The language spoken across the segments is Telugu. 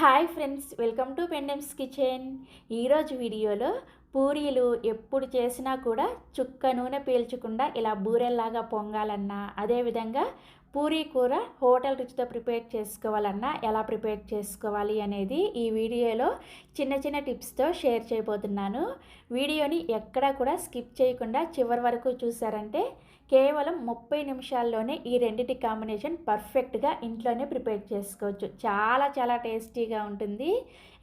Hi friends welcome to Pendem's kitchen. ఈరోజు వీడియోలో పూరీలు ఎప్పుడు చేసినా కూడా చుక్క నూనె పీల్చకుండా ఇలా బూరెల్లాగా పొంగాలన్నా అదేవిధంగా పూరీ కూర హోటల్ రుచితో ప్రిపేర్ చేసుకోవాలన్నా ఎలా ప్రిపేర్ చేసుకోవాలి అనేది ఈ వీడియోలో చిన్న చిన్న టిప్స్తో షేర్ చేయబోతున్నాను. వీడియోని ఎక్కడా కూడా స్కిప్ చేయకుండా చివరి వరకు చూసారంటే కేవలం ముప్పై నిమిషాల్లోనే ఈ రెండింటి కాంబినేషన్ పర్ఫెక్ట్గా ఇంట్లోనే ప్రిపేర్ చేసుకోవచ్చు. చాలా చాలా టేస్టీగా ఉంటుంది.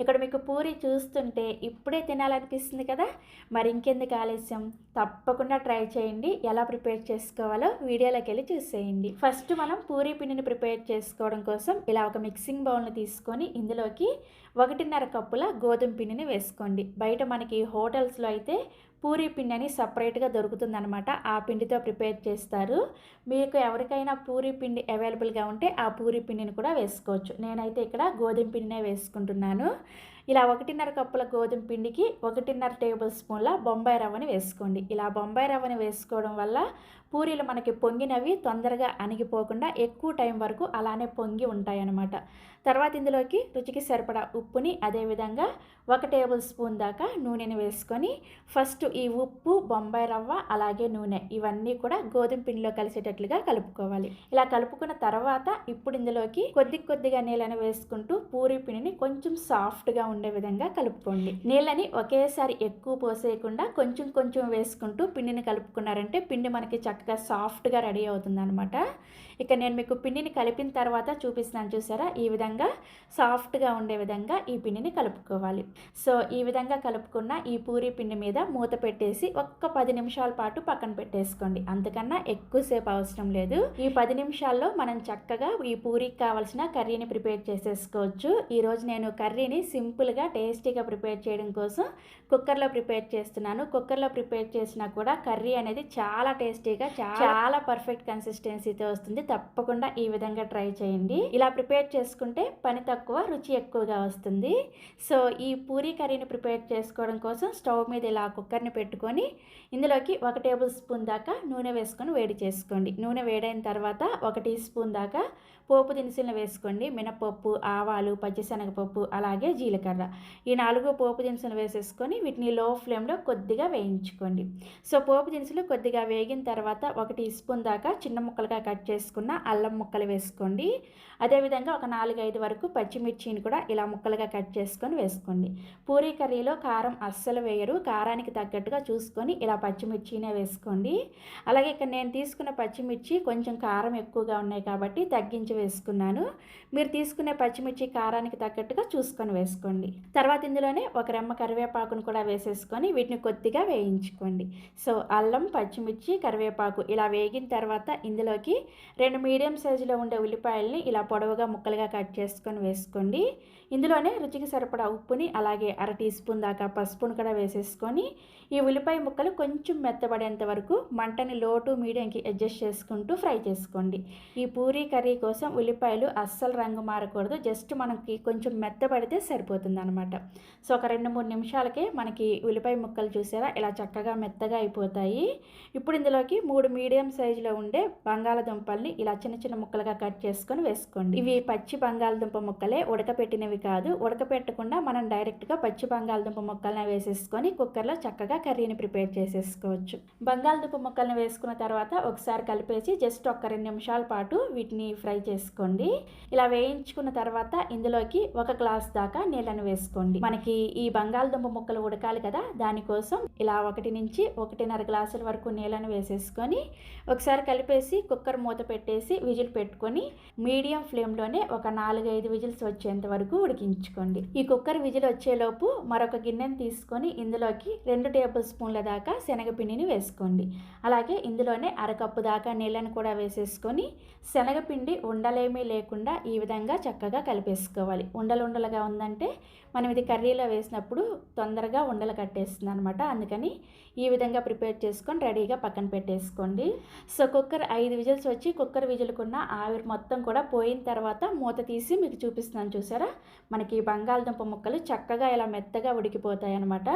ఇక్కడ మీకు పూరి చూస్తుంటే ఇప్పుడే తినాలనిపిస్తుంది కదా? మరి ఇంకెందుకు ఆలస్యం? తప్పకుండా ట్రై చేయండి. ఎలా ప్రిపేర్ చేసుకోవాలో వీడియోలోకి వెళ్ళి చూసేయండి. ఫస్ట్ మనం పూరీ పిండిని ప్రిపేర్ చేసుకోవడం కోసం ఇలా ఒక మిక్సింగ్ బౌల్ని తీసుకొని ఇందులోకి ఒకటిన్నర కప్పుల గోధుమ పిండిని వేసుకోండి. బయట మనకి హోటల్స్లో అయితే పూరీ పిండి అని సపరేట్గా దొరుకుతుందనమాట ఆ పిండితో ప్రిపేర్ చేస్తారు. మీకు ఎవరికైనా పూరీ పిండి అవైలబుల్గా ఉంటే ఆ పూరీ పిండిని కూడా వేసుకోవచ్చు. నేనైతే ఇక్కడ గోధుమ పిండినే వేసుకుంటున్నాను. ఇలా ఒకటిన్నర కప్పుల గోధుమ పిండికి ఒకటిన్నర టేబుల్ స్పూన్ల బొంబాయి రవ్వని వేసుకోండి. ఇలా బొంబాయి రవ్వని వేసుకోవడం వల్ల పూరీలు మనకి పొంగినవి తొందరగా అణిగిపోకుండా ఎక్కువ టైం వరకు అలానే పొంగి ఉంటాయన్నమాట. తర్వాత ఇందులోకి రుచికి సరిపడా ఉప్పుని అదేవిధంగా ఒక టేబుల్ స్పూన్ దాకా నూనెని వేసుకొని ఫస్ట్ ఈ ఉప్పు బొంబాయి రవ్వ అలాగే నూనె ఇవన్నీ కూడా గోధుమ పిండిలో కలిసేటట్లుగా కలుపుకోవాలి. ఇలా కలుపుకున్న తర్వాత ఇప్పుడు ఇందులోకి కొద్ది కొద్దిగా నీళ్ళని వేసుకుంటూ పూరి పిండిని కొంచెం సాఫ్ట్గా ఉండే విధంగా కలుపుకోండి. నీళ్ళని ఒకేసారి ఎక్కువ పోసేయకుండా కొంచెం కొంచెం వేసుకుంటూ పిండిని కలుపుకున్నారంటే పిండి మనకి చక్కగా సాఫ్ట్గా రెడీ అవుతుంది అనమాట ఇక నేను మీకు పిండిని కలిపిన తర్వాత చూపిస్తున్నాను చూసారా? ఈ విధంగా సాఫ్ట్గా ఉండే విధంగా ఈ పిండిని కలుపుకోవాలి. సో ఈ విధంగా కలుపుకున్న ఈ పూరీ పిండి మీద మూత పెట్టేసి ఒక్క పది నిమిషాల పాటు పక్కన పెట్టేసుకోండి. అంతకన్నా ఎక్కువసేపు అవసరం లేదు. ఈ పది నిమిషాల్లో మనం చక్కగా ఈ పూరీకి కావాల్సిన కర్రీని ప్రిపేర్ చేసేసుకోవచ్చు. ఈరోజు నేను కర్రీని సింపుల్గా టేస్టీగా ప్రిపేర్ చేయడం కోసం కుక్కర్లో ప్రిపేర్ చేస్తున్నాను. కుక్కర్లో ప్రిపేర్ చేసినా కూడా కర్రీ అనేది చాలా టేస్టీగా చాలా పర్ఫెక్ట్ కన్సిస్టెన్సీతో వస్తుంది. తప్పకుండా ఈ విధంగా ట్రై చేయండి. ఇలా ప్రిపేర్ చేసుకుంటే పని తక్కువ రుచి ఎక్కువగా వస్తుంది. సో ఈ పూరీ కర్రీని ప్రిపేర్ చేసుకోవడం కోసం స్టవ్ మీద ఇలా కుక్కర్ని పెట్టుకొని ఇందులోకి ఒక టేబుల్ స్పూన్ దాకా నూనె వేసుకొని వేడి చేసుకోండి. నూనె వేడైన తర్వాత ఒక టీ స్పూన్ దాకా పోపు దినుసులను వేసుకోండి. మినపప్పు ఆవాలు పచ్చిశనగపప్పు అలాగే జీలకర్ర. ఈ నాలుగు పోపు దినుసులు వేసేసుకొని వీటిని లో ఫ్లేమ్లో కొద్దిగా వేయించుకోండి. సో పోపు దినుసులు కొద్దిగా వేగిన తర్వాత ఒక టీ స్పూన్ దాకా చిన్న ముక్కలుగా కట్ చేసుకున్న అల్లం ముక్కలు వేసుకోండి. అదేవిధంగా ఒక నాలుగైదు వరకు పచ్చిమిర్చిని కూడా ఇలా ముక్కలుగా కట్ చేసుకొని వేసుకోండి. పూరీ కర్రీలో కారం అస్సలు వేయరు. కారానికి తగ్గట్టుగా చూసుకొని ఇలా పచ్చిమిర్చినే వేసుకోండి. అలాగే ఇక్కడ నేను తీసుకున్న పచ్చిమిర్చి కొంచెం కారం ఎక్కువగా ఉన్నాయి కాబట్టి తగ్గించి వేసుకున్నాను. మీరు తీసుకునే పచ్చిమిర్చి కారానికి తగ్గట్టుగా చూసుకొని వేసుకోండి. తర్వాత ఇందులోనే ఒక రెమ్మ కరివేపాకును కూడా వేసేసుకొని వీటిని కొద్దిగా వేయించుకోండి. సో అల్లం పచ్చిమిర్చి కరివేపాకు ఇలా వేగిన తర్వాత ఇందులోకి రెండు మీడియం సైజులో ఉండే ఉల్లిపాయల్ని ఇలా పొడవుగా ముక్కలుగా కట్ చేసుకొని వేసుకోండి. ఇందులోనే రుచికి సరిపడా ఉప్పుని అలాగే అర టీ స్పూన్ దాకా పసుపును కూడా వేసేసుకొని ఈ ఉల్లిపాయ ముక్కలు కొంచెం మెత్తబడేంత వరకు మంటని లో టు మీడియంకి అడ్జస్ట్ చేసుకుంటూ ఫ్రై చేసుకోండి. ఈ పూరీ కర్రీ కోసం ఉల్లిపాయలు అస్సలు రంగు మారకూడదు. జస్ట్ మనకి కొంచెం మెత్తబడితే సరిపోతుంది అనమాట సో ఒక రెండు మూడు నిమిషాలకే మనకి ఉల్లిపాయ ముక్కలు చూసారా? ఇలా చక్కగా మెత్తగా అయిపోతాయి. ఇప్పుడు ఇందులోకి మూడు మీడియం సైజులో ఉండే బంగాళదుంపల్ని ఇలా చిన్న చిన్న ముక్కలుగా కట్ చేసుకొని వేసుకోండి. ఇవి పచ్చి బంగాళదుంప ముక్కలే ఉడకపెట్టినవి కాదు. ఉడకపెట్టకుండా మనం డైరెక్ట్గా పచ్చి బంగాళదుంప ముక్కల్ని వేసేసుకొని కుక్కర్లో చక్కగా కర్రీని ప్రిపేర్ చేసేసుకోవచ్చు. బంగాళదుంప ముక్కల్ని వేసుకున్న తర్వాత ఒకసారి కలిపేసి జస్ట్ ఒక రెండు నిమిషాల పాటు వీటిని ఫ్రై చేసుకోండి. ఇలా వేయించుకున్న తర్వాత ఇందులోకి ఒక గ్లాస్ దాకా నీళ్ళని వేసుకోండి. మనకి ఈ బంగాళదుంప ముక్కలు ఉడకాలి కదా దానికోసం ఇలా ఒకటి నుంచి ఒకటిన్నర గ్లాసుల వరకు నీళ్ళను వేసేసుకొని ఒకసారి కలిపేసి కుక్కర్ మూత పెట్టేసి విజిల్ పెట్టుకొని మీడియం ఫ్లేమ్లోనే ఒక నాలుగైదు విజిల్స్ వచ్చేంత వరకు ఉడికించుకోండి. ఈ కుక్కర్ విజిల్ వచ్చేలోపు మరొక గిన్నెను తీసుకొని ఇందులోకి రెండు టేబుల్ స్పూన్ల దాకా శనగపిండిని వేసుకోండి. అలాగే ఇందులోనే అరకప్పు దాకా నీళ్ళని కూడా వేసేసుకొని శనగపిండి ఉండలేమీ లేకుండా ఈ విధంగా చక్కగా కలిపేసుకోవాలి. ఉండలు ఉండలుగా ఉందంటే మనం ఇది కర్రీలో వేసినప్పుడు తొందరగా ఉండలు కట్టేస్తుంది అనమాట అందుకని ఈ విధంగా ప్రిపేర్ చేసుకొని రెడీగా పక్కన పెట్టేసుకోండి. సో కుక్కర్ ఐదు విజిల్స్ వచ్చి కుక్కర్ విజిల్కున్న ఆవిరి మొత్తం కూడా పోయిన తర్వాత మూత తీసి మీకు చూపిస్తున్నాను చూసారా? మనకి బంగాళదుంప ముక్కలు చక్కగా ఇలా మెత్తగా ఉడికిపోతాయి అనమాట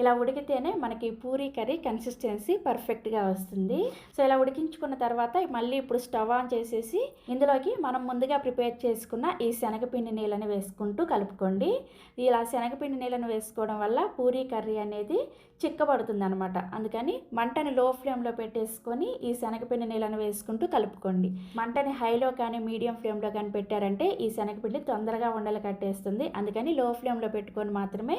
ఇలా ఉడికితేనే మనకి పూరీ కర్రీ కన్సిస్టెన్సీ పర్ఫెక్ట్గా వస్తుంది. సో ఇలా ఉడికించుకున్న తర్వాత మళ్ళీ ఇప్పుడు స్టవ్ ఆన్ చేసేసి ఇందులోకి మనం ముందుగా ప్రిపేర్ చేసుకున్న ఈ శనగపిండి నీళ్ళని వేసుకుంటూ కలుపుకోండి. ఇలా శనగపిండి నీళ్ళని వేసుకోవడం వల్ల పూరీ కర్రీ అనేది చిక్కబడుతుంది అనమాట అందుకని మంటని లో ఫ్లేమ్లో పెట్టేసుకొని ఈ శనగపిండి నీళ్ళని వేసుకుంటూ కలుపుకోండి. మంటని హైలో కానీ మీడియం ఫ్లేమ్లో కానీ పెట్టారంటే ఈ శనగపిండి తొందరగా ఉండలు కట్టేస్తుంది. అందుకని లో ఫ్లేమ్లో పెట్టుకొని మాత్రమే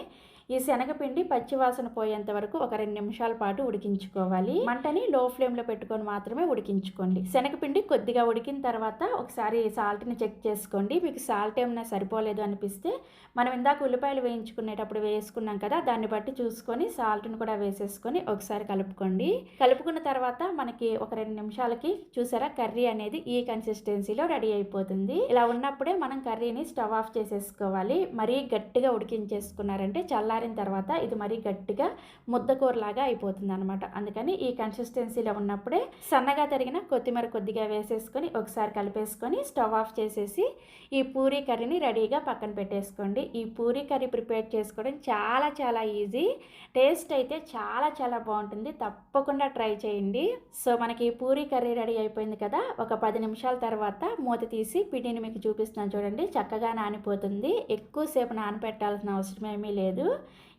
ఈ శనగపిండి పచ్చివాసన పోయేంత వరకు ఒక రెండు నిమిషాల పాటు ఉడికించుకోవాలి. మంటని లో ఫ్లేమ్లో పెట్టుకొని మాత్రమే ఉడికించుకోండి. శనగపిండి కొద్దిగా ఉడికిన తర్వాత ఒకసారి సాల్ట్ని చెక్ చేసుకోండి. మీకు సాల్ట్ ఏమైనా సరిపోలేదు అనిపిస్తే మనం ఇందాక ఉల్లిపాయలు వేయించుకునేటప్పుడు వేసుకున్నాం కదా దాన్ని బట్టి చూసుకొని సాల్ట్ని కూడా వేసేసుకొని ఒకసారి కలుపుకోండి. కలుపుకున్న తర్వాత మనకి ఒక రెండు నిమిషాలకి చూసారా కర్రీ అనేది ఈ కన్సిస్టెన్సీలో రెడీ అయిపోతుంది. ఇలా ఉన్నప్పుడే మనం కర్రీని స్టవ్ ఆఫ్ చేసేసుకోవాలి. మరీ గట్టిగా ఉడికించేసుకున్నారంటే చల్లారిన తర్వాత ఇది మరీ గట్టిగా ముద్దకూరలాగా అయిపోతుంది అనమాట అందుకని ఈ కన్సిస్టెన్సీలో ఉన్నప్పుడే సన్నగా తరిగిన కొత్తిమీర కొద్దిగా వేసేసుకొని ఒకసారి కలిపేసుకొని స్టవ్ ఆఫ్ చేసేసి ఈ పూరీ కర్రీని రెడీగా పక్కన పెట్టేసుకోండి. ఈ పూరీ కర్రీ ప్రిపేర్ చేసుకోవడం చాలా చాలా ఈజీ. టేస్ట్ అయితే చాలా చాలా బాగుంటుంది. తప్పకుండా ట్రై చేయండి. సో మనకి పూరీ కర్రీ రెడీ అయిపోయింది కదా ఒక పది నిమిషాల తర్వాత మూత తీసి పిండిని మీకు చూపిస్తున్నాను చూడండి. చక్కగా నానిపోతుంది. ఎక్కువసేపు నానపెట్టాల్సిన అవసరం ఏమీ లేదు.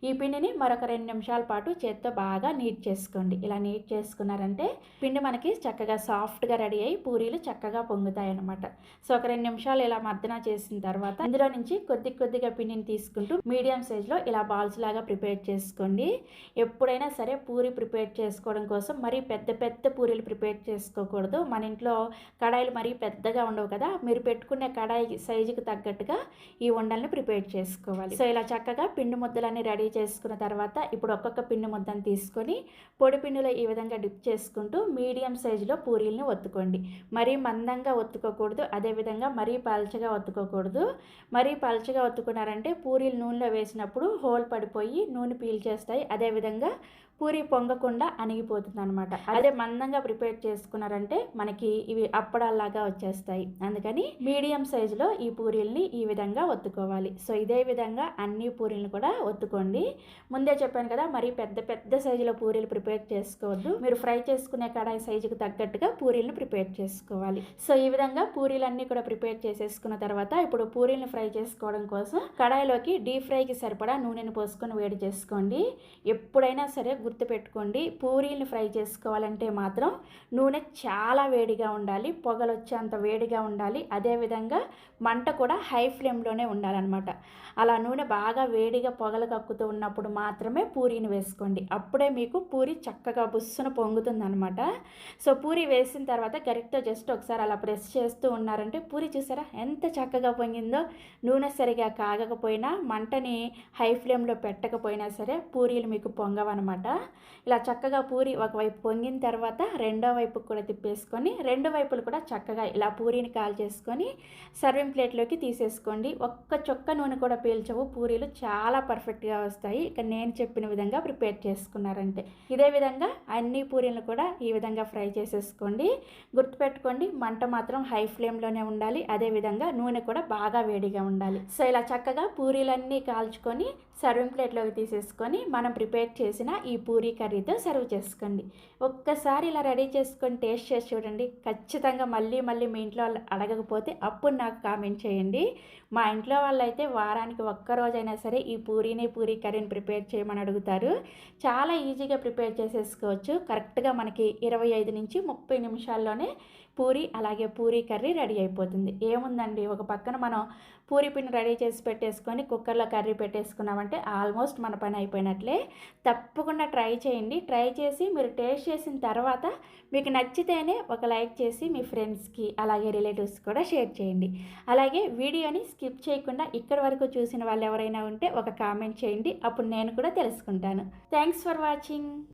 ఈ పిండిని మరొక రెండు నిమిషాల పాటు చేత్తో బాగా నీట్ చేసుకోండి. ఇలా నీట్ చేసుకున్నారంటే పిండి మనకి చక్కగా సాఫ్ట్గా రెడీ అయ్యి పూరీలు చక్కగా పొంగుతాయి అనమాట సో ఒక రెండు నిమిషాలు ఇలా మర్దన చేసిన తర్వాత ఇందులో నుంచి కొద్ది కొద్దిగా పిండిని తీసుకుంటూ మీడియం సైజులో ఇలా బాల్స్ లాగా ప్రిపేర్ చేసుకోండి. ఎప్పుడైనా సరే పూరి ప్రిపేర్ చేసుకోవడం కోసం మరీ పెద్ద పెద్ద పూరీలు ప్రిపేర్ చేసుకోకూడదు. మన ఇంట్లో కడాయిలు మరీ పెద్దగా ఉండవు కదా మీరు పెట్టుకునే కడాయి సైజుకి తగ్గట్టుగా ఈ వండల్ని ప్రిపేర్ చేసుకోవాలి. సో ఇలా చక్కగా పిండి ముద్దలన్నీ రెడీ చేసుకున్న తర్వాత ఇప్పుడు ఒక్కొక్క పిండి ముద్దను తీసుకొని పొడి పిండిలో ఈ విధంగా డిప్ చేసుకుంటూ మీడియం సైజులో పూరీలను ఒత్తుకోండి. మరీ మందంగా ఒత్తుకోకూడదు అదేవిధంగా మరీ పలచగా ఒత్తుకోకూడదు. మరీ పల్చగా ఒత్తుకున్నారంటే పూరీలు నూనెలో వేసినప్పుడు హోల్ పడిపోయి నూనె పీల్చేస్తాయి అదేవిధంగా పూరి పొంగకుండా అణిగిపోతుంది అనమాట అదే మందంగా ప్రిపేర్ చేసుకున్నారంటే మనకి ఇవి అప్పడాల్లాగా వచ్చేస్తాయి. అందుకని మీడియం సైజులో ఈ పూరీల్ని ఈ విధంగా ఒత్తుకోవాలి. సో ఇదే విధంగా అన్ని పూరీలను కూడా ఒత్తుకోండి. ముందే చెప్పాను కదా మరి పెద్ద పెద్ద సైజులో పూరీలు ప్రిపేర్ చేసుకోవద్దు. మీరు ఫ్రై చేసుకునే కడాయి సైజుకు తగ్గట్టుగా పూరీలను ప్రిపేర్ చేసుకోవాలి. సో ఈ విధంగా పూరీలన్నీ కూడా ప్రిపేర్ చేసేసుకున్న తర్వాత ఇప్పుడు పూరీలను ఫ్రై చేసుకోవడం కోసం కడాయిలోకి డీప్ ఫ్రైకి సరిపడా నూనెను పోసుకొని వేడి చేసుకోండి. ఎప్పుడైనా సరే గుర్తుపెట్టుకోండి. పూరీలు ఫ్రై చేసుకోవాలంటే మాత్రం నూనె చాలా వేడిగా ఉండాలి. పొగలు వచ్చేంత వేడిగా ఉండాలి. అదేవిధంగా మంట కూడా హై ఫ్లేమ్లోనే ఉండాలన్నమాట. అలా నూనె బాగా వేడిగా పొగలు కక్కుతూ ఉన్నప్పుడు మాత్రమే పూరీని వేసుకోండి. అప్పుడే మీకు పూరి చక్కగా బుస్సున పొంగుతుందనమాట సో పూరి వేసిన తర్వాత గరిటతో జస్ట్ ఒకసారి అలా ప్రెస్ చేస్తూ ఉన్నారంటే పూరి చూసారా ఎంత చక్కగా పొంగిందో. నూనె సరిగా కాగకపోయినా మంటని హై ఫ్లేమ్లో పెట్టకపోయినా సరే పూరీలు మీకు పొంగవన్నమాట. ఇలా చక్కగా పూరి ఒకవైపు పొంగిన తర్వాత రెండో వైపు కూడా తిప్పేసుకొని రెండు వైపులు కూడా చక్కగా ఇలా పూరీని కాల్ చేసుకొని సర్వింగ్ ప్లేట్లోకి తీసేసుకోండి. ఒక్క చొక్క నూనె కూడా పీల్చవు పూరీలు చాలా పర్ఫెక్ట్గా వస్తాయి. ఇక నేను చెప్పిన విధంగా ప్రిపేర్ చేసుకున్నారంటే. ఇదే విధంగా అన్ని పూరీలను కూడా ఈ విధంగా ఫ్రై చేసేసుకోండి. గుర్తుపెట్టుకోండి మంట మాత్రం హై ఫ్లేమ్లోనే ఉండాలి. అదేవిధంగా నూనె కూడా బాగా వేడిగా ఉండాలి. సో ఇలా చక్కగా పూరీలన్నీ కాల్చుకొని సర్వింగ్ ప్లేట్లోకి తీసేసుకొని మనం ప్రిపేర్ చేసిన ఈ పూరీ కర్రీతో సర్వ్ చేసుకోండి. ఒక్కసారి ఇలా రెడీ చేసుకొని టేస్ట్ చేసి చూడండి. ఖచ్చితంగా మళ్ళీ మళ్ళీ మీ ఇంట్లో వాళ్ళు అడగకపోతే అప్పుడు నాకు కామెంట్ చేయండి. మా ఇంట్లో వాళ్ళైతే వారానికి ఒక్క ఒక్కరోజైనా సరే ఈ పూరీని పూరీ కర్రీని ప్రిపేర్ చేయమని అడుగుతారు. చాలా ఈజీగా ప్రిపేర్ చేసేసుకోవచ్చు. కరెక్ట్గా మనకి ఇరవై ఐదు నుంచి ముప్పై నిమిషాల్లోనే పూరి అలాగే పూరీ కర్రీ రెడీ అయిపోతుంది. ఏముందండి? ఒక పక్కన మనం పూరి పిండి రెడీ చేసి పెట్టేసుకొని కుక్కర్లో కర్రీ పెట్టేసుకున్నామంటే ఆల్మోస్ట్ మన పని అయిపోయినట్లే. తప్పకుండా ట్రై చేయండి. ట్రై చేసి మీరు టేస్ట్ చేసిన తర్వాత మీకు నచ్చితేనే ఒక లైక్ చేసి మీ ఫ్రెండ్స్కి అలాగే రిలేటివ్స్ కూడా షేర్ చేయండి. అలాగే వీడియోని స్కిప్ చేయకుండా ఇక్కడ వరకు చూసిన వాళ్ళు ఎవరైనా ఉంటే ఒక కామెంట్ చేయండి. అప్పుడు నేను కూడా తెలుసుకుంటాను. Thanks for watching.